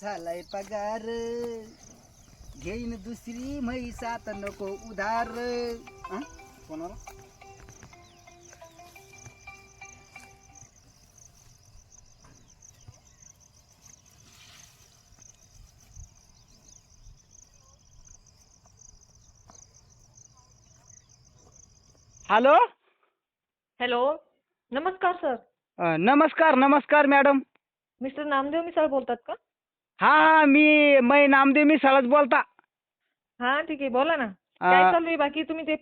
झालाय पगार. घेईन दुसरी म्हैस आता नको उधार. हं? कोणाला? हॅलो? हॅलो? नमस्कार सर. अ, नमस्कार नमस्कार मॅडम. मिस्टर नामदेव मिसाळ बोलतात का? हा हा मी मै नामदेव मिसाळच बोलता. हा ठीक आहे बोला ना. काय चालू आहे बाकी? तुम्ही ते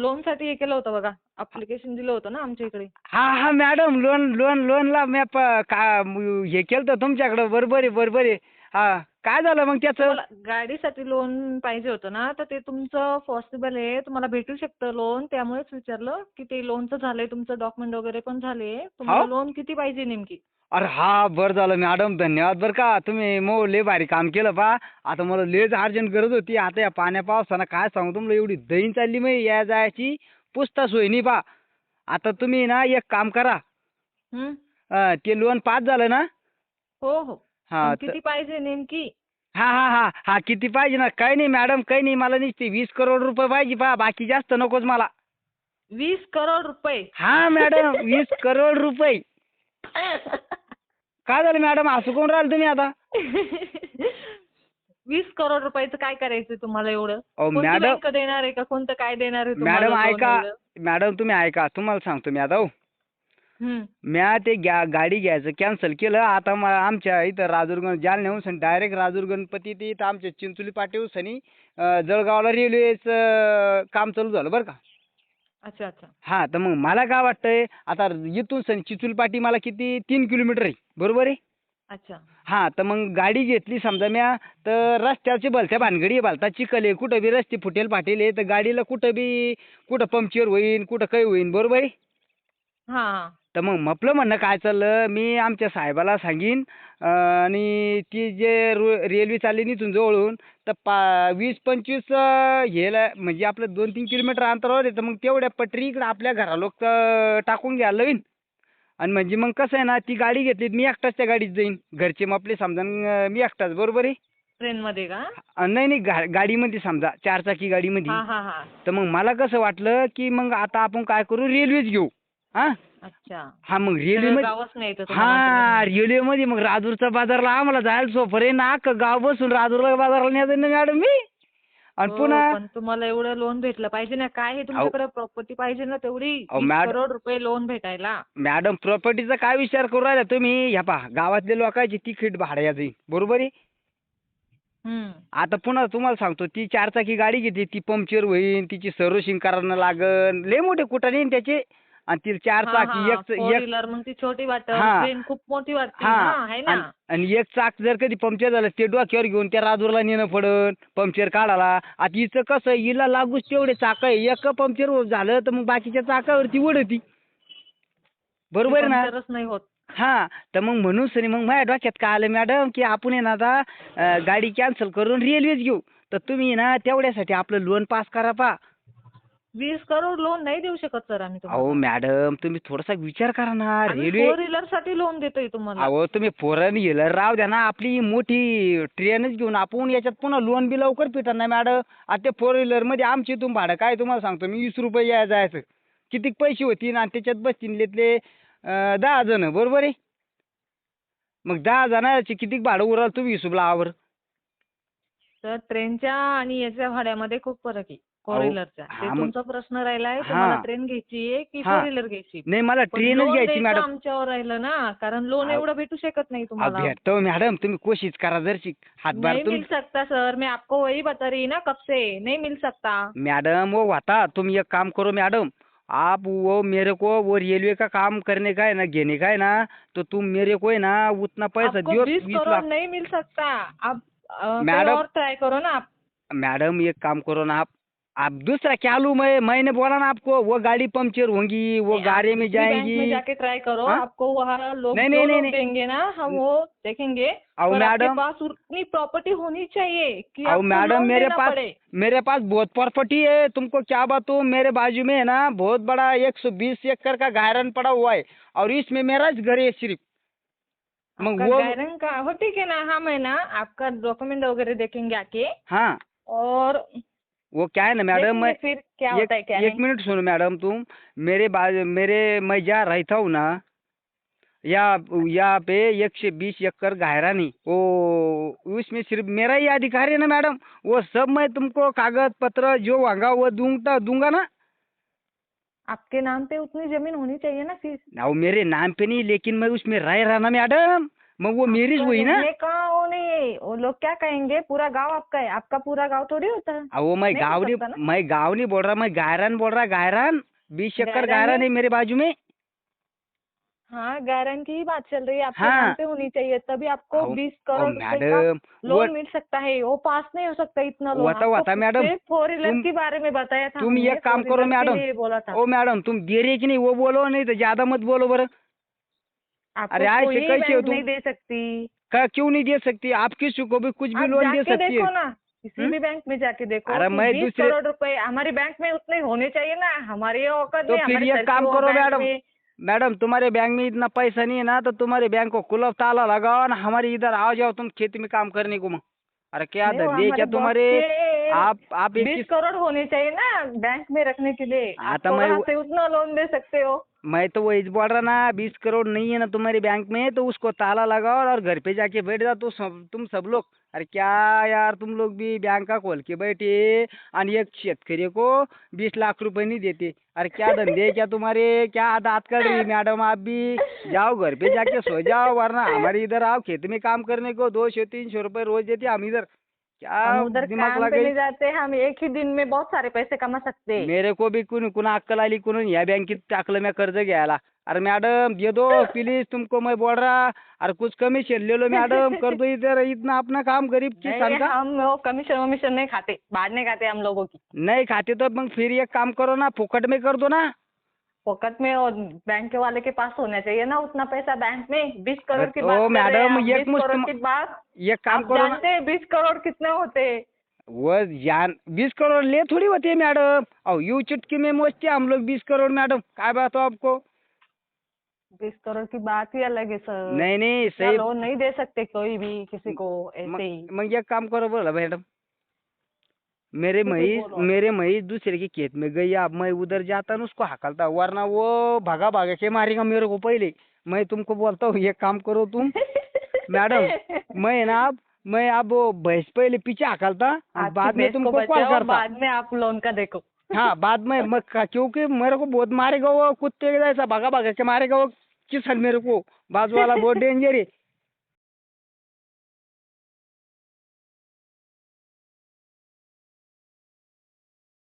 लोनसाठी हे केलं होतं बघा. अप्लिकेशन दिलं होतं ना आमच्या इकडे. हा हा मॅडम लोन लोन लोनला मी प- का म- हे केलं तर तुमच्याकडं. बरोबर आहे बरोबर आहे. हा काय झालं मग त्याचं? तुम्हाला गाडीसाठी लोन पाहिजे होतं ना तर ते तुमचं पॉसिबल आहे. तुम्हाला भेटू शकतं लोन त्यामुळेच विचारलं की ते लोनचं झालंय तुमचं डॉक्युमेंट वगैरे पण झाले तुम्हाला हो? लोन किती पाहिजे नेमकी? अरे हा बरं झालं मॅडम धन्यवाद बरं का. तुम्ही मग लय भारी काम केलं पा. आता मला लयच अर्जंट गरज होती. आता या पाण्या पावसानं काय सांगू तुम्हाला एवढी दहीन चालली मग या जायची. पुसता सोय नाही पा. आता तुम्ही ना एक काम करा. हं? अ, ते लोन पास झालं ना? हो हो. हा तर- किती पाहिजे नेमकी? हा हा हा हा किती पाहिजे ना? काही नाही मॅडम काही नाही. मला नुसते वीस करोड रुपये पाहिजे पहा बाकी जास्त नकोच मला. वीस करोड रुपये? हा मॅडम वीस करोड रुपये. काय झालं मॅडम? असं कोण राहिलं तुम्ही आता? वीस करोड रुपयाचं काय करायचं तुम्हाला एवढं? अहो कोणती मॅडम बँक देणार आहे का? कोणतं काय देणार आहे तुम्हाला मॅडम loan ऐका. एवढं? मॅडम तुम्ही ऐका. तुम्हाला सांगतो मी आता हो. हम्म. म्या ते गाडी घ्यायचं कॅन्सल केलं. आता आमच्या इथं राजूर जालन्याहून सनी डायरेक्ट राजूर गणपती ते इथं आमच्या चिंचोली पाटीहून सनी अं, जळगावला रेल्वेचं काम चालू झालं बरं का. अच्छा अच्छा. हा तर मग मला काय वाटतंय आता इथून सनी चिचुल पाटी मला किती तीन किलोमीटर आहे. बरोबर आहे? अच्छा. हा तर मग गाडी घेतली समजा म्या तर रस्त्याची भलत्या भानगडी आहे भलता चिखल आहे कुठं बी रस्ते फुटेल फाटेल आहे तर गाडीला कुठं बी कुठं पंक्चर होईन कुठं काही होईन बरोबर आहे? हा हा. तर मग म्हटलं म्हणणं काय चाललं? मी आमच्या साहेबाला सांगीन आणि ती जे रो रेल्वे चालली इथून जवळून तर पा वीस पंचवीस हेला म्हणजे आपलं दोन तीन किलोमीटर अंतरावर आहे तर मग तेवढ्या पटरी इकडं आपल्या घरा लोक टाकून घ्यायला लावीन आणि म्हणजे मग कसं आहे ना ती गाडी घेतली मी एकटाच त्या गाडीत जाईन. घरचे मग आपले समजा मी एकटाच बरोबर आहे? ट्रेन मध्ये का नाही नाही गा गाडीमध्ये समजा चारचाकी गाडीमध्ये. हा हा हा. तर मग मला कसं वाटलं की मग आता आपण काय करू रेल्वेच घेऊ. हां? अच्छा. हा मग गावच नाही तुम्हाला हा रेल्वेमध्ये मग राजूरच्या बाजारला आम्हाला जायला सोपं रे ना अख्खं गाव बसून राजूरला बाजारला न्यायचं ना मॅडम मी. आणि हो, पुन्हा पण तुम्हाला एवढं लोन भेटलं पाहिजे ना काय आहे तुमच्याकडे प्रॉपर्टी पाहिजे ना तेवढी. अहो, वीस मॅड- करोड रुपये लोन भेटायला. मॅडम प्रॉपर्टीचा काय विचार करू राहिला तुम्ही? ह्या पहा गावातल्या लोकांची तिकीट भाड्याची बरोबर आहे? हम्म. आता पुन्हा तुम्हाला सांगतो ती चारचाकी गाडी घेते ती पंक्चर होईन तिची सर्व्हिसिंग करायला लागन. लय मोठे कुठं नाही त्याचे. आणि ती चार चाकी एक मग ती छोटी वाटत. ट्रेन खूप मोठी वाटते हा. ना आणि आणि एक चाक जर कधी पंक्चर झालं ते डोक्यावर घेऊन त्या राजूरला नेणं पडन पंक्चर काढायला. आता हिचं कसं हिला लागूच तेवढे चाक आहे. एक पंक्चर झालं तर मग बाकीच्या चाकावरती उडती बरोबर आहे ना? पंक्चरच नाही होत. हा. तर मग म्हणून सनी मग माझ्या डोक्यात काय आलं मॅडम की आपण आहे ना आता अं, गाडी कॅन्सल करून रेल्वेच घेऊ. तर तुम्ही ना तेवढ्यासाठी आपलं लोन पास करा पा. वीस करोड लोन नाही देऊ शकत सर आम्ही अहो तुम्हाला मॅडम तुम्ही थोडासा विचार करा ना रेल्वे फोर व्हीलरसाठी लोन देतोय तुम्हाला. अहो तुम्ही फोरन गेलं राव द्या ना आपली मोठी ट्रेनच घेऊन आपण याच्यात पुन्हा लोन बी लवकर पिटर ना मॅडम आता फोर व्हीलरमध्ये आमची इथून भाडं काय तुम्हाला सांगतो मी वीस रुपये या जायचं. किती पैसे होतील आणि त्याच्यात बसतील त्यातले अं, दहा जण बरोबर आहे? मग दहा जणांचे किती भाडं उराल तुम्ही हिशोब लावावर तर ट्रेनच्या आणि याच्या भाड्यामध्ये खूप फरक आहे. ते हा मग- तुमचा प्रश्न राहिलाय हा. तुम्हाला ट्रेन घ्यायची की हा. फोर व्हीलर घ्यायची? नाही मला पण ट्रेनच घ्यायची द्यायचं मॅडम आमच्यावर राहिलं ना कारण लोन अहो, एवढं भेटू शकत नाही अहो, तुम्हाला. भेटतो मॅडम तुम्ही कोशिश करा जरशी हातभार नहीं तुम सकता सर मैं आपको वही बता रही ना कब से. नहीं मिल सकता मैडम वो वाता तुम एक काम करो मैडम आप वो मेरे को वो रेलवे का काम करने का है ना घेने का है ना तो तुम मेरे को है ना उतना पैसा आपको दियो बीस बीस करोड़ लाख। नहीं मिल सकता। आप अ, कोई मैडम- और ट्राई करो ना आप। मैडम एक काम करो ना आप। आप दूसरा क्या लू मैं? मैंने बोला ना आपको वो गाड़ी पंक्चर होंगी वो गाड़ी में जाएँगी में जाके ट्राई करो हाँ? आपको वहाँ लोग नहीं, नहीं, नहीं, देंगे ना हम वो देखेंगे। आपके मैडम। पास उतनी प्रॉपर्टी होनी चाहिए कि आपको मैडम मेरे पास मेरे पास बहुत प्रॉपर्टी है तुमको क्या बताऊँ? मेरे बाजू में है ना बहुत बड़ा एक सौ बीस एकड़ का गायरन पड़ा हुआ है और इसमें मेरा घर है सिर्फ़। मग वो गारंटी का हो ठीक है ना हम है ना आपका डॉक्यूमेंट वगैरह देखेंगे आके। हाँ। और वो क्या है ना मैडम मैं फिर क्या एक, होता है क्या एक मिनट सुनो मैडम तुम मेरे बाज मेरे मैं जहाँ रहता हूँ ना या यहाँ पे एक से बीस एकड़ गहरानी वो उसमें सिर्फ़ मेरा ही अधिकार है ना मैडम वो सब मैं तुमको कागज़ पत्र जो मांगा वो दूँगा दूँगा ना? आपके नाम पे उतनी ज़मीन होनी चाहिए ना फिर? ना वो मेरे नाम पे नहीं लेकिन मैं उसमें रह रहा ना मैडम। मग वो मेरीच हुई ना। रहने का वो नहीं वो लोग क्या कहेंगे? पूरा गाँव आपका है। आपका पूरा गाँव थोड़ी होता है। वो मैं गाँव नहीं मैं गाँव नहीं बोल रहा मैं गायरान बोल रहा। गायरान बीस एकड़ गायरान है मेरे बाजू में। हाँ गारंटी की ही बात चल रही है। आपके हाँ। पे होनी चाहिए तभी आपको बीस करोड़ मैडम लोन मिल सकता है। वो पास नहीं हो सकता इतना लोन होता- होता मैडम। फोर व्हीलर के बारे में बताया था तुम एक काम करो मैडम। बोला था। ओ मैडम तुम दे रही कि नहीं? वो बोलो नहीं तो ज़्यादा मत बोलो बरं। ऐसे कैसे हो तुम? नहीं दे सकती। का क्यों नहीं दे सकती? आप किसी को भी कुछ भी लोन दे सकती है। ना किसी हम्म? भी बैंक में जाके देखो अरे मैं दूसरे- करोड़ रुपए हमारे बैंक में उतने होने चाहिए ना हमारे औकात तो फिर ये काम करो मैडम। मैडम तुम्हारे बैंक में इतना पैसा नहीं है ना तो तुम्हारे बैंक को कुलफ ताला लगाओ ना हमारे इधर आओ जाओ तुम खेती में काम करने को अरे क्या धंधे क्या तुम्हारे? आप आप बीस करोड़ होने चाहिए ना बैंक में रखने के लिए। हाँ, तो उतना लोन दे सकते हो। मैं तो वही बोल रहा ना, बीस करोड़ नहीं है ना तुम्हारे बैंक में तो उसको ताला लगाओ और घर पे जाके बैठ जाओ। तो सब, तुम सब लोग, अरे क्या यार, तुम लोग भी बैंक का खोल के बैठे आणि एक शेतकरी को बीस लाख रुपए नहीं देते। अरे क्या धंधे क्या तुम्हारे? क्या आदात कर रही मैडम आप भी? जाओ घर पे जाके सो जाओ, वरना हमारे इधर आओ, खेत में काम करने को दो सौ, तीन सौ रुपये रोज देते हम इधर। क्या उधर दिमाग काम पे लगाई नहीं जाते हम एक ही दिन में बहुत सारे पैसे कमा सकते हैं। मेरे को भी कुणी कुणा अक्कल आली कुणी या बँकेत टाकलं मैं कर्ज घ्यायला। अरे मैडम दे दो प्लीज तुमको मैं बोल रहा अरे कुछ कमीशन ले लो मैडम कर दो इधर इतना अपना काम गरीब नहीं, का हम वो कमीशन वमीशन नहीं खाते बाहर नहीं खाते हम लोगों की। नहीं खाते तो मग फिर एक काम करो ना फुकट में कर दो ना। फोकट में और बैंक वाले के पास होना चाहिए ना उतना पैसा बैंक में। बीस करोड़ की तो बात मैडम, आप, एक 20 मुश्त करोड़ की बात। एक काम करो जानते हैं बीस करोड़ कितने होते हैं? वो जान बीस करोड़ ले थोड़ी होती है मैडम। और यू चुटकी में मोजते हम लोग बीस करोड़ मैडम। क्या बात हो आपको? बीस करोड़ की बात ही अलग है सर। नहीं नहीं सही। लोन नहीं दे सकते कोई भी किसी को ऐसे ही। मग एक काम करो बोला मैडम। मेरे ठीक महीस मेरे महीस दूसरे के खेत में गई अब मैं उधर जाता ना उसको हकलता वरना वो भागा भागा के मारेगा मेरे को पहले। मैं तुमको बोलता हूँ ये काम करो तुम। मैडम मैं ना अब मैं अब वो भैंस पहले पीछे हकलता बाद में तुमको कॉल करता। बाद में आप लोन का देखो। हाँ बाद में मैं क्योंकि मेरे को बहुत मारेगा वो कुत्ते जैसा भागा भागा के मारेगा वो किसान मेरे को बाजू वाला बहुत डेंजर है।